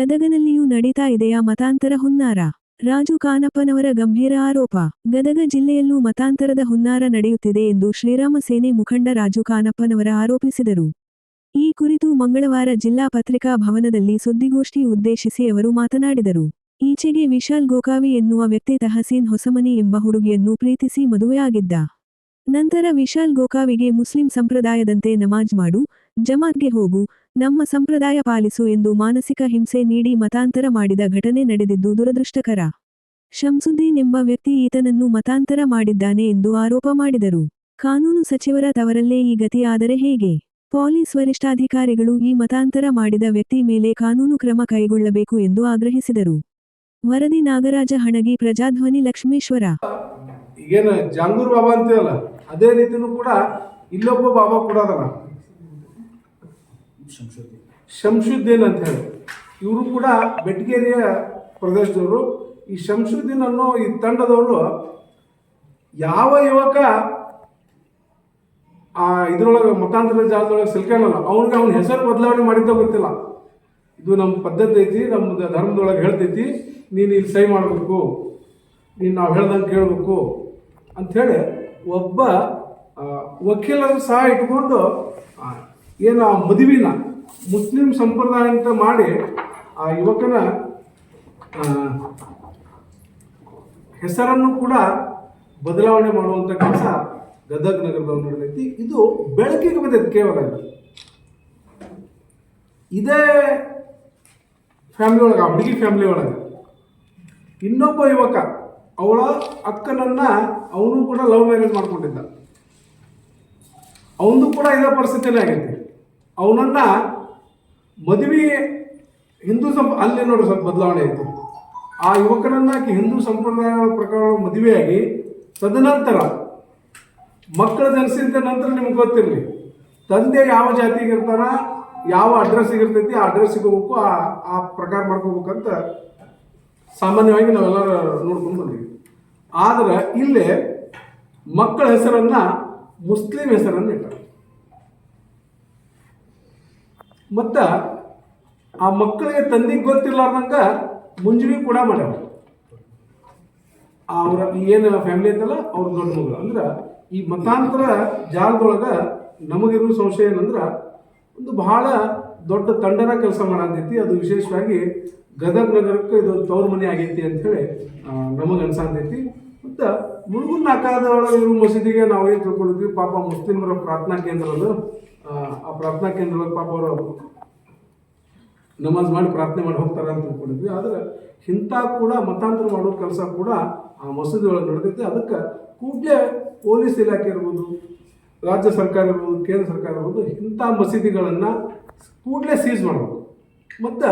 ಗದಗನಲ್ಲಿಯೂ ನಡೀತಾ ಇದೆಯಾ ಮತಾಂತರ ಹುನ್ನಾರ? ರಾಜು ಕಾನಪ್ಪನವರ ಗಂಭೀರ ಆರೋಪ. ಗದಗ ಜಿಲ್ಲೆಯಲ್ಲೂ ಮತಾಂತರದ ಹುನ್ನಾರ ನಡೆಯುತ್ತಿದೆ ಎಂದು ಶ್ರೀರಾಮ ಸೇನೆ ಮುಖಂಡ ರಾಜು ಕಾನಪ್ಪನವರ ಆರೋಪಿಸಿದರು. ಈ ಕುರಿತು ಮಂಗಳವಾರ ಜಿಲ್ಲಾ ಪತ್ರಿಕಾ ಭವನದಲ್ಲಿ ಸುದ್ದಿಗೋಷ್ಠಿ ಉದ್ದೇಶಿಸಿ ಅವರು ಮಾತನಾಡಿದರು. ಈಚೆಗೆ ವಿಶಾಲ್ ಗೋಕಾವಿ ಎನ್ನುವ ವ್ಯಕ್ತಿ ತಹಸೀನ್ ಹೊಸಮನಿ ಎಂಬ ಹುಡುಗಿಯನ್ನು ಪ್ರೀತಿಸಿ ಮದುವೆಯಾಗಿದ್ದ. ನಂತರ ವಿಶಾಲ್ ಗೋಕಾವಿಗೆ ಮುಸ್ಲಿಂ ಸಂಪ್ರದಾಯದಂತೆ ನಮಾಜ್ ಮಾಡು ಜಮಾತ್ಗೆ ಹೋಗು, ನಮ್ಮ ಸಂಪ್ರದಾಯ ಪಾಲಿಸು ಎಂದು ಮಾನಸಿಕ ಹಿಂಸೆ ನೀಡಿ ಮತಾಂತರ ಮಾಡಿದ ಘಟನೆ ನಡೆದಿದ್ದು ದುರದೃಷ್ಟಕರ. ಶಂಸುದ್ದೀನ್ ಎಂಬ ವ್ಯಕ್ತಿ ಈತನನ್ನು ಮತಾಂತರ ಮಾಡಿದ್ದಾನೆ ಎಂದು ಆರೋಪ ಮಾಡಿದರು. ಕಾನೂನು ಸಚಿವರ ತವರಲ್ಲೇ ಈ ಗತಿಯಾದರೆ ಹೇಗೆ? ಪೊಲೀಸ್ ವರಿಷ್ಠಾಧಿಕಾರಿಗಳು ಈ ಮತಾಂತರ ಮಾಡಿದ ವ್ಯಕ್ತಿ ಮೇಲೆ ಕಾನೂನು ಕ್ರಮ ಕೈಗೊಳ್ಳಬೇಕು ಎಂದು ಆಗ್ರಹಿಸಿದರು. ವರದಿ ನಾಗರಾಜ ಹಣಗಿ, ಪ್ರಜಾಧ್ವನಿ ಲಕ್ಷ್ಮೇಶ್ವರ. ಜಾಂಗೂರ್ ಬಾಬಾ ಅಂತೀವಲ್ಲ ಅದೇ ರೀತಿಯೂ ಕೂಡ ಇಲ್ಲೊಬ್ಬ ಬಾಬಾ ಕೂಡ ಅದಲ್ಲ ಶಂಶುದ್ದೀನ್. ಅಂತ ಹೇಳಿ. ಇವರು ಕೂಡ ಬೆಟ್ಗೇರಿಯ ಪ್ರದೇಶದವರು. ಈ ಶಂಶುದ್ದೀನ್ ಅನ್ನೋ ಈ ತಂಡದವರು ಯಾವ ಯುವಕ ಆ ಇದ್ರೊಳಗೆ ಮತಾಂತರ ಜಾಲದೊಳಗೆ ಸಿಲ್ಕಾನಲ್ಲ, ಅವನಿಗೆ ಅವ್ನ ಹೆಸರು ಬದಲಾವಣೆ ಮಾಡಿದ್ದ ಗೊತ್ತಿಲ್ಲ. ಇದು ನಮ್ಮ ಪದ್ಧತಿ ಐತಿ ನಮ್ಮ ಧರ್ಮದೊಳಗೆ ಹೇಳ್ತೈತಿ. ನೀನು ಇಲ್ಲಿ ಸಹಿ ಮಾಡಬೇಕು, ನೀನು ನಾವು ಹೇಳ್ದಂಗೆ ಕೇಳಬೇಕು ಅಂಥೇಳಿ ಒಬ್ಬ ವಕೀಲರು ಸಹ ಇಟ್ಕೊಂಡು ಏನು ಆ ಮದುವಿನ ಮುಸ್ಲಿಂ ಸಂಪ್ರದಾಯ ಅಂತ ಮಾಡಿ ಆ ಯುವಕನ ಹೆಸರನ್ನು ಕೂಡ ಬದಲಾವಣೆ ಮಾಡುವಂಥ ಕೆಲಸ ಗದಗ ನಗರದವ್ರು ನಡೆದೈತಿ ಇದು ಬೆಳಕಿಗೆ ಬಂದೈತಿ ಕೇವಲ ಇದು. ಫ್ಯಾಮಿಲಿ ಒಳಗೆ ಆ ಹುಡುಗಿ ಫ್ಯಾಮಿಲಿ ಒಳಗೆ. ಇನ್ನೊಬ್ಬ ಯುವಕ, ಅವಳ ಅಕ್ಕನನ್ನ ಅವನು ಕೂಡ ಲವ್ ಮ್ಯಾರೇಜ್ ಮಾಡ್ಕೊಂಡಿದ್ದ. ಅವನು ಕೂಡ ಇದೇ ಪರಿಸ್ಥಿತಿನೇ ಆಗೈತಿ. ಅವನನ್ನ ಮದುವೆ ಹಿಂದೂ ಸಂಪ, ಅಲ್ಲಿ ನೋಡಿ ಸ್ವಲ್ಪ ಬದಲಾವಣೆ ಆಯಿತು. ಆ ಯುವಕನನ್ನ ಹಿಂದೂ ಸಂಪ್ರದಾಯಗಳ ಪ್ರಕಾರ ಮದುವೆಯಾಗಿ ತದನಂತರ ಮಕ್ಕಳ ಜನಿಸಿದ ನಂತರ ನಿಮ್ಗೆ ಗೊತ್ತಿರಲಿ, ತಂದೆ ಯಾವ ಜಾತಿಗೆ ಇರ್ತಾನ, ಯಾವ ಅಡ್ರೆಸ್ಸಿಗೆ ಇರ್ತೈತಿ, ಆ ಅಡ್ರೆಸ್ಸಿಗೆ ಹೋಗ್ಬೇಕು, ಆ ಆ ಪ್ರಕಾರ ಮಾಡ್ಕೋಬೇಕಂತ ಸಾಮಾನ್ಯವಾಗಿ ನಾವೆಲ್ಲರೂ ನೋಡ್ಕೊಂಡು ಬಂದೀವಿ. ಆದರೆ ಇಲ್ಲೇ ಮಕ್ಕಳ ಹೆಸರನ್ನು ಮುಸ್ಲಿಂ ಹೆಸರನ್ನು ಇಟ್ಟ ಮತ್ತು ಆ ಮಕ್ಕಳಿಗೆ ತಂದಿಗೆ ಗೊತ್ತಿರ್ಲಾರ್ದಂಗ ಮುಂಜಾನೆ ಕೂಡ ಮಾಡ್ಯಾವ ಅವರ ಏನು ಫ್ಯಾಮಿಲಿ ಐತಲ್ಲ ಅವ್ರ ದೊಡ್ಡ ಮಗಳು. ಅಂದ್ರೆ ಈ ಮತಾಂತರ ಜಾಲದೊಳಗೆ ನಮಗಿರುವ ಸಂಶಯ ಏನಂದ್ರೆ ಒಂದು ಬಹಳ ದೊಡ್ಡ ತಂಡನ ಕೆಲಸ ಮಾಡಂತೈತಿ ಅದು ವಿಶೇಷವಾಗಿ ಗದಗ ನಗರಕ್ಕೆ ಇದು ತವ್ರ ಮನೆ ಆಗೈತಿ ಅಂಥೇಳಿ ನಮಗೆ ಅನ್ಸಂತೈತಿ ಮತ್ತು ಮುಳುಗುನ್ ನಾಕಾದೊಳಗೆ ಇರೋ ಮಸೀದಿಗೆ ನಾವು ಏನು ತಿಳ್ಕೊಂಡಿದ್ವಿ? ಪಾಪ ಮುಸ್ಲಿಮರ ಪ್ರಾರ್ಥನಾ ಕೇಂದ್ರ ಅದು ಆ, ಪ್ರಾರ್ಥನಾ ಕೇಂದ್ರದಲ್ಲಿ ಪಾಪ ಅವರು ನಮಾಜ್ ಮಾಡಿ ಪ್ರಾರ್ಥನೆ ಮಾಡಿ ಹೋಗ್ತಾರೆ ಅಂತ ತಿಳ್ಕೊಂಡಿದ್ವಿ ಆದರೆ ಇಂಥ ಕೂಡ ಮತಾಂತರ ಮಾಡೋ ಕೆಲಸ ಕೂಡ ಆ ಮಸೂದಿ ಒಳಗೆ ನಡೆದೈತೆ ಅದಕ್ಕೆ ಕೂಡಲೇ ಪೊಲೀಸ್ ಇಲಾಖೆ ಇರ್ಬೋದು ರಾಜ್ಯ ಸರ್ಕಾರ ಇರ್ಬೋದು ಕೇಂದ್ರ ಸರ್ಕಾರ ಇರ್ಬೋದು ಇಂಥ ಮಸೀದಿಗಳನ್ನು ಕೂಡಲೇ ಸೀಸ್ ಮಾಡಬೇಕು. ಮತ್ತು